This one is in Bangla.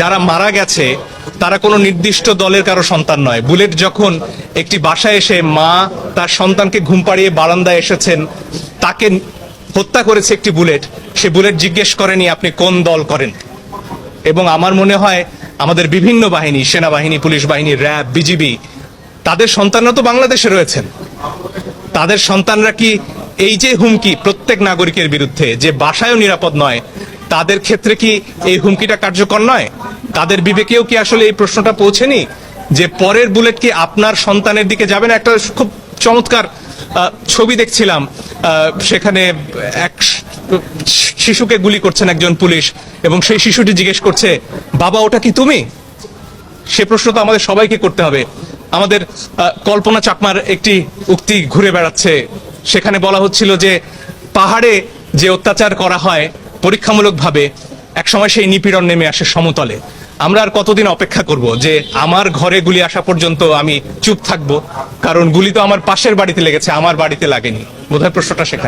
যারা মারা গেছে, তারা কোনো নির্দিষ্ট দলের কারও সন্তান নয়। বুলেট যখন একটি বাসায় এসে মা তার সন্তানকে ঘুম পাড়িয়ে বারান্দায় এসেছেন, তাকে হত্যা করেছে একটি বুলেট। সে বুলেট জিজ্ঞেস করেনি, আপনি কোন দল করেন? এবং আমার মনে হয়, আমাদের বিভিন্ন বাহিনী, সেনাবাহিনী, পুলিশ বাহিনী, র্যাব, বিজিবি, তাদের সন্তানরা তো বাংলাদেশে রয়েছেন। তাদের সন্তানরা কি এই যে হুমকি প্রত্যেক নাগরিকের বিরুদ্ধে, যে বাসায়ও নিরাপদ নয় তাদের ক্ষেত্রে কি এই হুমকিটা কার্যকর নয়? তাদের বিবেকেও কি আসলে এই প্রশ্নটা পৌঁছেনি? যে পরের বুলেট কি আপনার সন্তানের দিকে যাবে না? একটা খুব চমৎকার ছবি দেখছিলাম সেখানে এক শিশুকে গুলি করছেন একজন পুলিশ এবং সেই শিশুটি জিজ্ঞেস করছে, বাবা, ওটা কি তুমি? সে প্রশ্ন তো আমাদের সবাইকে করতে হবে। আমাদের কল্পনা চাকমার একটি উক্তি ঘুরে বেড়াচ্ছে। সেখানে বলা হচ্ছিল যে, পাহাড়ে যে অত্যাচার করা হয় পরীক্ষামূলকভাবে একসময় সেই নিপীড়ন নেমে আসে সমতলে। আমরা আর কতদিন অপেক্ষা করব যে আমার ঘরে গুলি আসা পর্যন্ত আমি চুপ থাকব? কারণ গুলি তো আমার পাশের বাড়িতে লেগেছে, আমার বাড়িতে লাগেনি। বোধহয় প্রশ্নটা সেখানে।